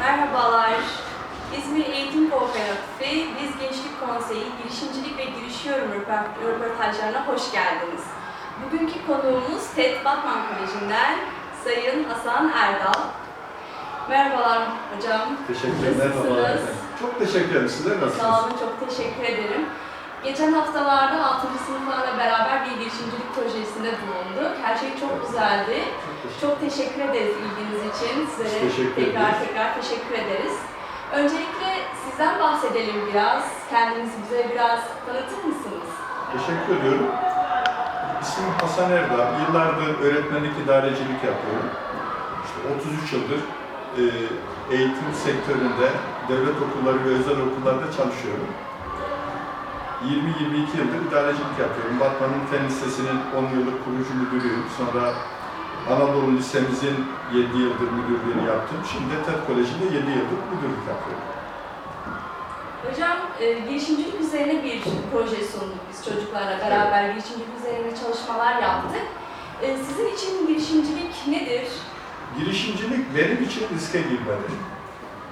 Merhabalar. İzmir Eğitim Kooperatifi, Biz Gençlik Konseyi, Girişimcilik ve Girişiyorum röpor- röportajlarına hoş geldiniz. Bugünkü konuğumuz TED Batman Koleji'nden Sayın Hasan Erdal. Merhabalar hocam. Teşekkürler. Nasılsınız? Merhabalar. Çok teşekkür ederim. Sizler nasılsınız? Sağ olun, çok teşekkür ederim. Geçen haftalarda 6. sınıflarla beraber bir girişimcilik projesinde bulunduk. Her şey çok güzeldi. Çok teşekkür ederiz ilginiz için. Size teşekkür tekrar ederiz. tekrar teşekkür ederiz. Öncelikle sizden bahsedelim biraz. Kendinizi bize biraz tanıtır mısınız? Teşekkür ediyorum. İsmim Hasan Erdal. Yıllardır öğretmenlik idarecilik yapıyorum. İşte 33 yıldır e, eğitim sektöründe, devlet okulları ve özel okullarda çalışıyorum. 20-22 yıldır idarecilik yapıyorum. Batman'ın Fen Lisesi'nin 10 yıllık kurucu müdürüyüm. Sonra Anadolu Lisemizin 7 yıldır müdürlüğünü yaptım. Şimdi TED Koleji'nde 7 yıldır müdürlük yapıyorum. Hocam e, girişimcilik üzerine bir proje sunduk biz çocuklarla beraber girişimcilik üzerine çalışmalar yaptık. E, sizin için girişimcilik nedir? Girişimcilik benim için riske girmedir.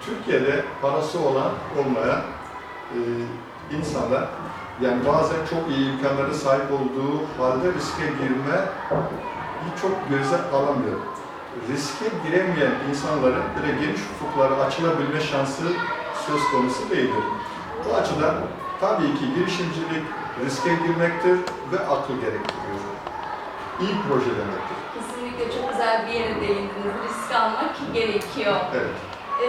Türkiye'de parası olan, olmayan e, insanlar yani bazen çok iyi imkanlara sahip olduğu halde riske girme çok göze alamıyor. Riske giremeyen insanların böyle geniş ufuklara açılabilme şansı söz konusu değildir. Bu açıdan tabii ki girişimcilik riske girmektir ve akıl gerektiriyor. İyi proje demektir. Kesinlikle çok güzel bir yere değindiniz. Risk almak gerekiyor. Evet. E,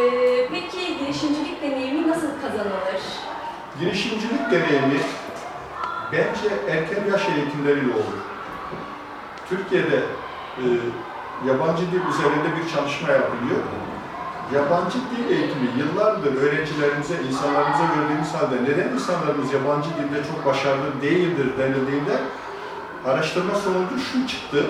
peki girişimcilik deneyimi nasıl kazanılır? Girişimcilik deneyimi bence erken yaş eğitimleriyle olur. Türkiye'de e, yabancı dil üzerinde bir çalışma yapılıyor. Yabancı dil eğitimi yıllardır öğrencilerimize, insanlarımıza verdiğimiz halde neden insanlarımız yabancı dilde çok başarılı değildir denildiğinde araştırma sonucu şu çıktı.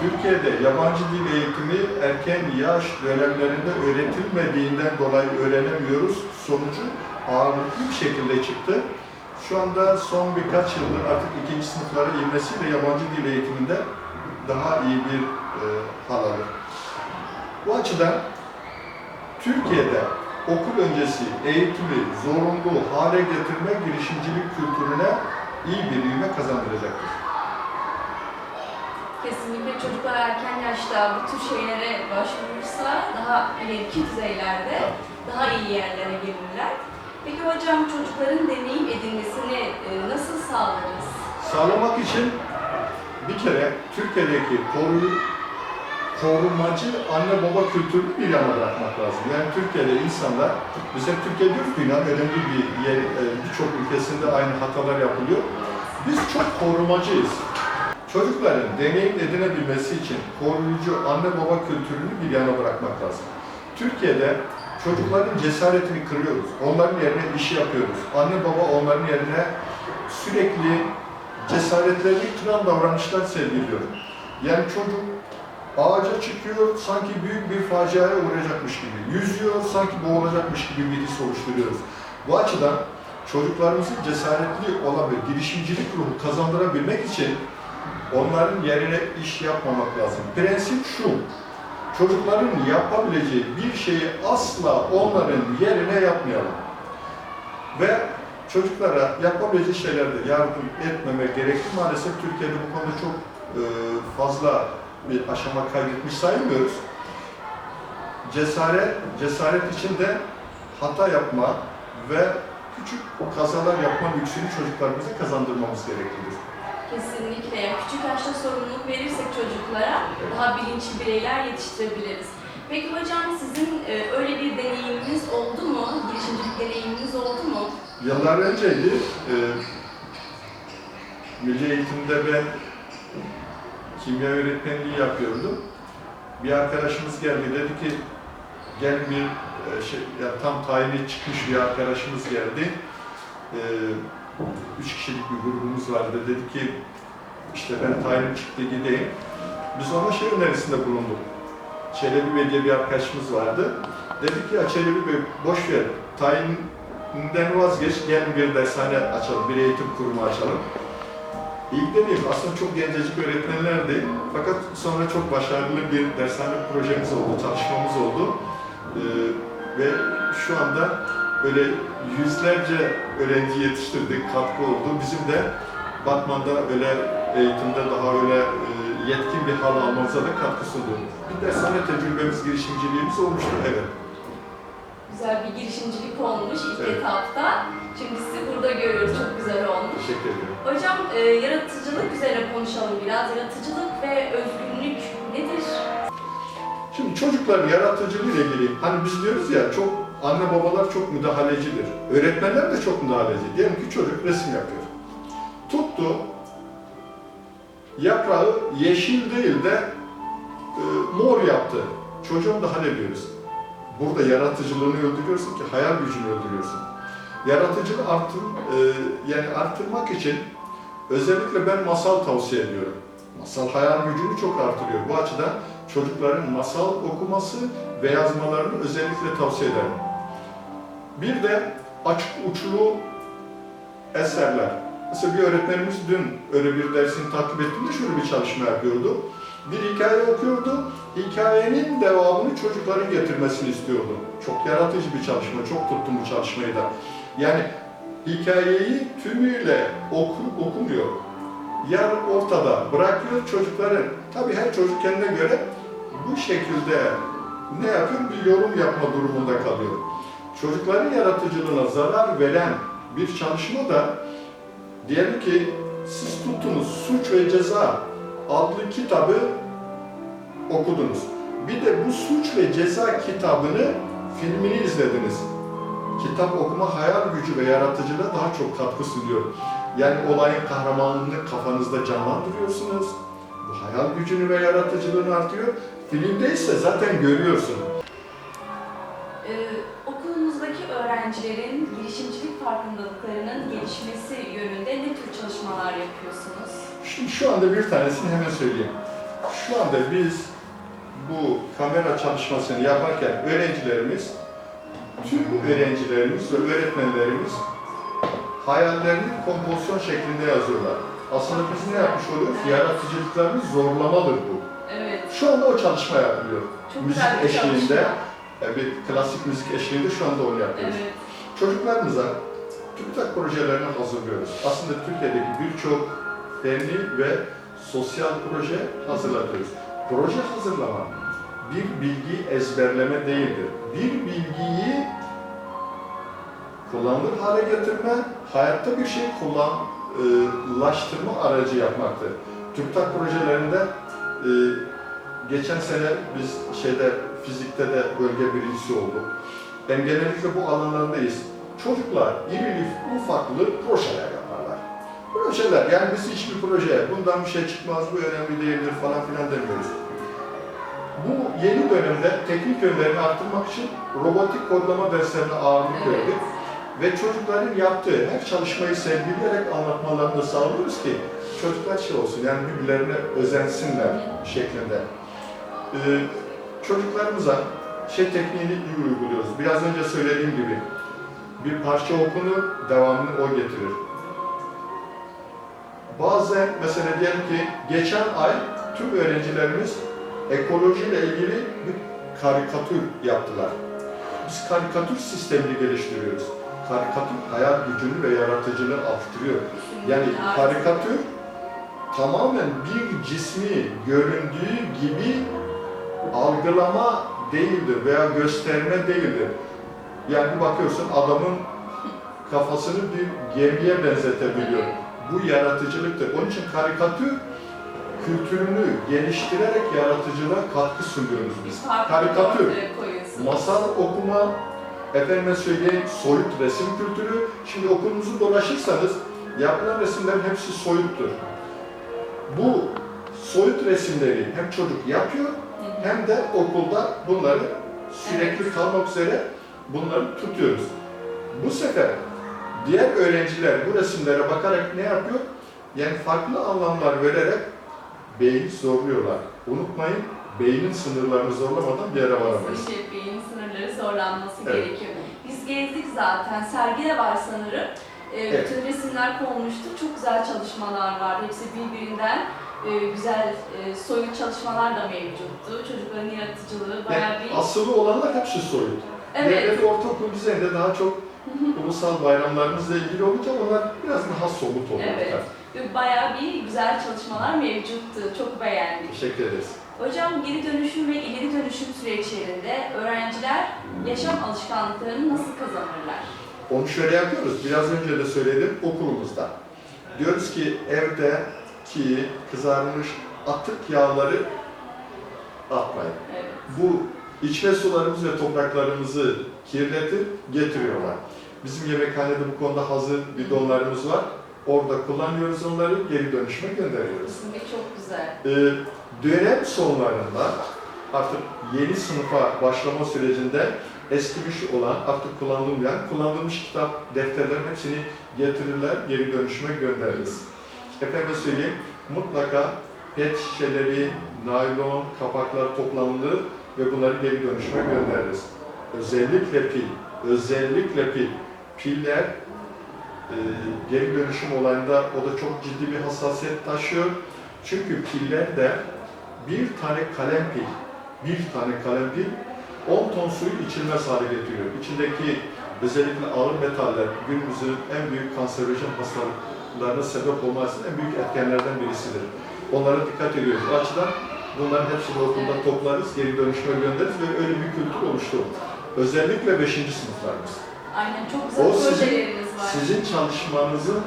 Türkiye'de yabancı dil eğitimi erken yaş dönemlerinde öğretilmediğinden dolayı öğrenemiyoruz. Sonucu ağırlıklı bir şekilde çıktı. Şu anda son birkaç yıldır artık ikinci sınıflara inmesiyle yabancı dil eğitiminde daha iyi bir e, hal alır. Bu açıdan Türkiye'de okul öncesi eğitimi zorunlu hale getirme girişimcilik kültürüne iyi bir ivme kazandıracaktır. Kesinlikle çocuklar erken yaşta bu tür şeylere başvurursa daha ileriki düzeylerde daha iyi yerlere gelirler. Peki hocam çocukların deneyim edinmesini e, nasıl sağlarız? Sağlamak için bir kere Türkiye'deki koru, korumacı anne baba kültürünü bir yana bırakmak lazım. Yani Türkiye'de insanlar, hep Türkiye diyoruz dünyanın önemli bir yer, e, birçok ülkesinde aynı hatalar yapılıyor. Biz çok korumacıyız. Çocukların deneyim edinebilmesi için koruyucu anne baba kültürünü bir yana bırakmak lazım. Türkiye'de çocukların cesaretini kırıyoruz. Onların yerine iş yapıyoruz. Anne baba onların yerine sürekli cesaretlerini kıran davranışlar sergiliyor. Yani çocuk ağaca çıkıyor, sanki büyük bir faciaya uğrayacakmış gibi. Yüzüyor, sanki boğulacakmış gibi bir his oluşturuyoruz. Bu açıdan çocuklarımızın cesaretli olan bir girişimcilik ruhu kazandırabilmek için onların yerine iş yapmamak lazım. Prensip şu, çocukların yapabileceği bir şeyi asla onların yerine yapmayalım. Ve çocuklara yapabileceği şeylerde yardım etmeme gerekli. Maalesef Türkiye'de bu konuda çok e, fazla bir aşama kaydetmiş sayılmıyoruz. Cesaret, cesaret için de hata yapma ve küçük kazalar yapma lüksünü çocuklarımıza kazandırmamız gereklidir. Kesinlikle. Küçük yaşta sorumluluk verirsek çocuklara daha bilinçli bireyler yetiştirebiliriz. Peki hocam sizin e, öyle bir deneyiminiz oldu mu? Girişimcilik deneyiminiz oldu mu? Yıllar önceydi. E, milli eğitimde ben kimya öğretmenliği yapıyordum. Bir arkadaşımız geldi dedi ki gel bir e, şey, ya tam tayini çıkmış bir arkadaşımız geldi. E, üç kişilik bir grubumuz vardı. Dedi ki işte ben tayinim çıktı gideyim. Biz ona şey önerisinde bulunduk. Çelebi Bey diye bir arkadaşımız vardı. Dedi ki ya Çelebi Bey boş ver tayinden vazgeç gel bir dershane açalım, bir eğitim kurumu açalım. İlk deneyim aslında çok gencecik öğretmenlerdi. Fakat sonra çok başarılı bir dershane projemiz oldu, çalışmamız oldu. Ee, ve şu anda böyle yüzlerce öğrenci yetiştirdik, katkı oldu. Bizim de Batman'da öyle eğitimde daha öyle e, yetkin bir hal almamıza da katkı sundu. Bir dershane tecrübemiz, girişimciliğimiz olmuştu, evet. Güzel bir girişimcilik olmuş ilk Evet. etapta. Şimdi sizi burada görüyoruz. Çok güzel olmuş. Teşekkür ederim. Hocam e, yaratıcılık üzerine konuşalım biraz. Yaratıcılık ve özgünlük nedir? Şimdi çocuklar yaratıcılığı ile ilgili, hani biz diyoruz ya çok anne babalar çok müdahalecidir. Öğretmenler de çok müdahaleci. Diyelim ki çocuk resim yapıyor. Tuttu, yaprağı yeşil değil de e, mor yaptı. Çocuğa müdahale ediyoruz. Burada yaratıcılığını öldürüyorsun ki hayal gücünü öldürüyorsun. Yaratıcılığı artır, e, yani arttırmak için özellikle ben masal tavsiye ediyorum. Masal hayal gücünü çok artırıyor. Bu açıdan çocukların masal okuması ve yazmalarını özellikle tavsiye ederim. Bir de açık uçlu eserler. Mesela bir öğretmenimiz dün öyle bir dersini takip ettiğimde şöyle bir çalışma yapıyordu. Bir hikaye okuyordu, hikayenin devamını çocukların getirmesini istiyordu. Çok yaratıcı bir çalışma, çok tuttum bu çalışmayı da. Yani hikayeyi tümüyle oku, okumuyor. Yer ortada bırakıyor çocukların. Tabii her çocuk kendine göre bu şekilde ne yapıyor? Bir yorum yapma durumunda kalıyor. Çocukların yaratıcılığına zarar veren bir çalışma da diyelim ki siz tuttunuz Suç ve Ceza adlı kitabı okudunuz. Bir de bu Suç ve Ceza kitabını filmini izlediniz. Kitap okuma hayal gücü ve yaratıcılığa daha çok katkı sunuyor. Yani olayın kahramanlığını kafanızda canlandırıyorsunuz. Bu hayal gücünü ve yaratıcılığını artıyor. Filmde ise zaten görüyorsun. Ee, okulumuzdaki öğrencilerin girişimcilik farkındalıklarının gelişmesi yönünde ne tür çalışmalar yapıyorsunuz? Şimdi şu anda bir tanesini hemen söyleyeyim. Şu anda biz bu kamera çalışmasını yaparken öğrencilerimiz, tüm öğrencilerimiz ve öğretmenlerimiz hayallerini kompozisyon şeklinde yazıyorlar. Aslında biz ne yapmış oluyoruz? Yaratıcılıklarını zorlamadır bu. Evet, Şu anda o çalışma yapılıyor. çok müzik eşliğinde, çalışma. E, bir klasik müzik eşliğinde şu anda onu yapıyoruz. Evet, Çocuklarımıza TÜBİTAK projelerini hazırlıyoruz. Aslında Türkiye'deki birçok derni ve sosyal proje hazırlatıyoruz. Proje hazırlama bir bilgi ezberleme değildir. Bir bilgiyi kullanılır hale getirme, hayatta bir şey kullanlaştırma aracı yapmaktır. TÜBİTAK projelerinde e, geçen sene biz şeyde fizikte de bölge birincisi olduk. Ben genellikle bu alanlardayız. Çocuklar irili ufaklı projeler yaparlar. Projeler, yani biz hiçbir proje, bundan bir şey çıkmaz, bu önemli değildir falan filan demiyoruz. Bu yeni dönemde teknik yönlerini arttırmak için robotik kodlama derslerine ağırlık verdik. Ve çocukların yaptığı her çalışmayı sergileyerek anlatmalarını sağlıyoruz ki çocuklar şey olsun, yani birbirlerine özensinler şeklinde. Ee, çocuklarımıza şey tekniğini iyi uyguluyoruz. Biraz önce söylediğim gibi bir parça okunur, devamını o getirir. Bazen mesela diyelim ki geçen ay tüm öğrencilerimiz ekolojiyle ilgili bir karikatür yaptılar. Biz karikatür sistemini geliştiriyoruz. Karikatür hayal gücünü ve yaratıcılığı arttırıyor. Yani karikatür tamamen bir cismi göründüğü gibi algılama değildir veya gösterme değildir. Yani bakıyorsun adamın kafasını bir gemiye benzetebiliyor. Bu yaratıcılıktır. Onun için karikatür kültürünü geliştirerek yaratıcılığa katkı sunuyoruz biz. Karikatür, masal okuma, efendime söyleyeyim soyut resim kültürü. Şimdi okulumuzu dolaşırsanız yapılan resimlerin hepsi soyuttur. Bu soyut resimleri hem çocuk yapıyor. Hem de okulda bunları sürekli kalmak üzere bunları tutuyoruz. Bu sefer diğer öğrenciler bu resimlere bakarak ne yapıyor? Yani farklı anlamlar vererek beyni zorluyorlar. Unutmayın, beynin sınırlarını zorlamadan bir yere varamayız. Kesinlikle beyin sınırları zorlanması Evet. gerekiyor. Biz gezdik zaten. Sergi de var sanırım. Ee, Evet. Bütün resimler konmuştu. Çok güzel çalışmalar var. Hepsi birbirinden e, güzel e, soyut çalışmalar da mevcuttu. Çocukların yaratıcılığı bayağı bir... asılı olanlar hepsi soyut. Evet. Devlet ortaokul düzeyinde daha çok ulusal bayramlarımızla ilgili olunca onlar biraz daha somut oluyorlar. Evet. Bayağı bir güzel çalışmalar mevcuttu. Çok beğendik. Teşekkür ederiz. Hocam geri dönüşüm ve ileri dönüşüm süreçlerinde öğrenciler yaşam alışkanlıklarını nasıl kazanırlar? Onu şöyle yapıyoruz. Biraz önce de söyledim okulumuzda. Diyoruz ki evdeki kızarmış atık yağları atmayın. Evet. Bu içme sularımız ve topraklarımızı kirletip getiriyorlar. Bizim yemekhanede bu konuda hazır bidonlarımız var. Orada kullanıyoruz onları, geri dönüşüme gönderiyoruz. Kesinlikle çok güzel. Ee, dönem sonlarında artık yeni sınıfa başlama sürecinde eskimiş olan, artık kullanılmayan, kullanılmış kitap, defterlerin hepsini getirirler, geri dönüşüme göndeririz. Efendim söyleyeyim, mutlaka pet şişeleri, naylon, kapaklar toplanılır ve bunları geri dönüşüme göndeririz. Özellikle pil, özellikle pil. Piller e, geri dönüşüm olayında o da çok ciddi bir hassasiyet taşıyor. Çünkü pillerde bir tane kalem pil, bir tane kalem pil 10 ton suyu içilmez hale getiriyor. İçindeki özellikle ağır metaller günümüzün en büyük kanserojen hastalıklarına sebep olmasının en büyük etkenlerden birisidir. Onlara dikkat ediyoruz. Bu açıdan bunların hepsini okulda toplarız, geri dönüşüme göndeririz ve öyle bir kültür oluştururuz. Özellikle 5. sınıflarımız. Aynen çok güzel O sizin- projeleriniz var. Sizin çalışmanızın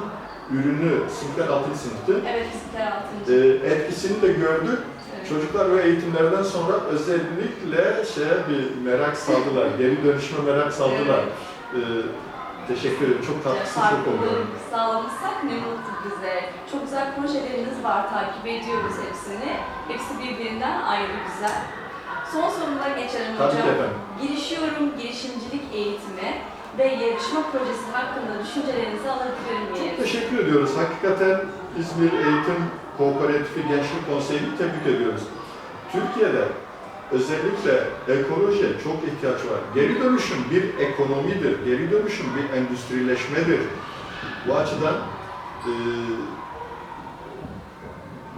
ürünü, sınıflar 6. sınıftı. Evet bizimkiler 6. Ee, etkisini de gördük. Evet. Çocuklar ve eğitimlerden sonra özellikle şeye bir merak saldılar, geri dönüşüme merak saldılar. Ee, teşekkür ederim. Çok katkısı çok oldu. Sağlamışsak ne mutlu bize. Çok güzel projeleriniz var, takip ediyoruz hepsini. Hepsi birbirinden ayrı güzel. Son sorumuza geçelim Tabii hocam. efendim. Girişiyorum girişimcilik eğitimi ve yarışma projesi hakkında düşüncelerinizi alabilir Çok miyim? teşekkür ediyoruz. Hakikaten İzmir Eğitim Kooperatifi Gençlik Konseyi'ni tebrik ediyoruz. Türkiye'de özellikle ekolojiye çok ihtiyaç var. Geri dönüşüm bir ekonomidir, geri dönüşüm bir endüstrileşmedir. Bu açıdan e,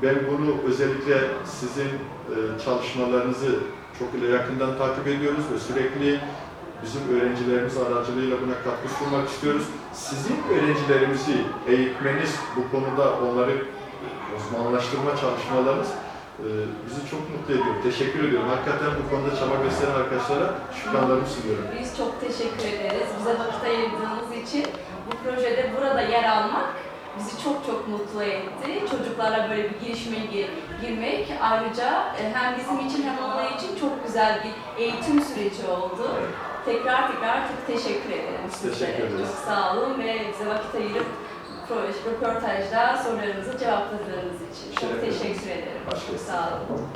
ben bunu özellikle sizin e, çalışmalarınızı çok ile yakından takip ediyoruz ve sürekli bizim öğrencilerimiz aracılığıyla buna katkı sunmak istiyoruz. Sizin öğrencilerimizi eğitmeniz, bu konuda onları uzmanlaştırma çalışmalarınız e, bizi çok mutlu ediyor. Teşekkür ediyorum. Hakikaten bu konuda çaba gösteren arkadaşlara şükranlarımı sunuyorum. Biz çok teşekkür ederiz. Bize vakit ayırdığınız için bu projede burada yer almak bizi çok çok mutlu etti. Çocuklarla böyle bir girişime gir- girmek ayrıca e, hem bizim için hem onlar için çok güzel bir eğitim süreci oldu. Evet. Tekrar tekrar çok teşekkür ederim teşekkür ederiz. Çok sağ olun ve bize vakit ayırıp röportajda sorularınızı cevapladığınız için. Çok Teşekkür ederim. Başka sağ olun.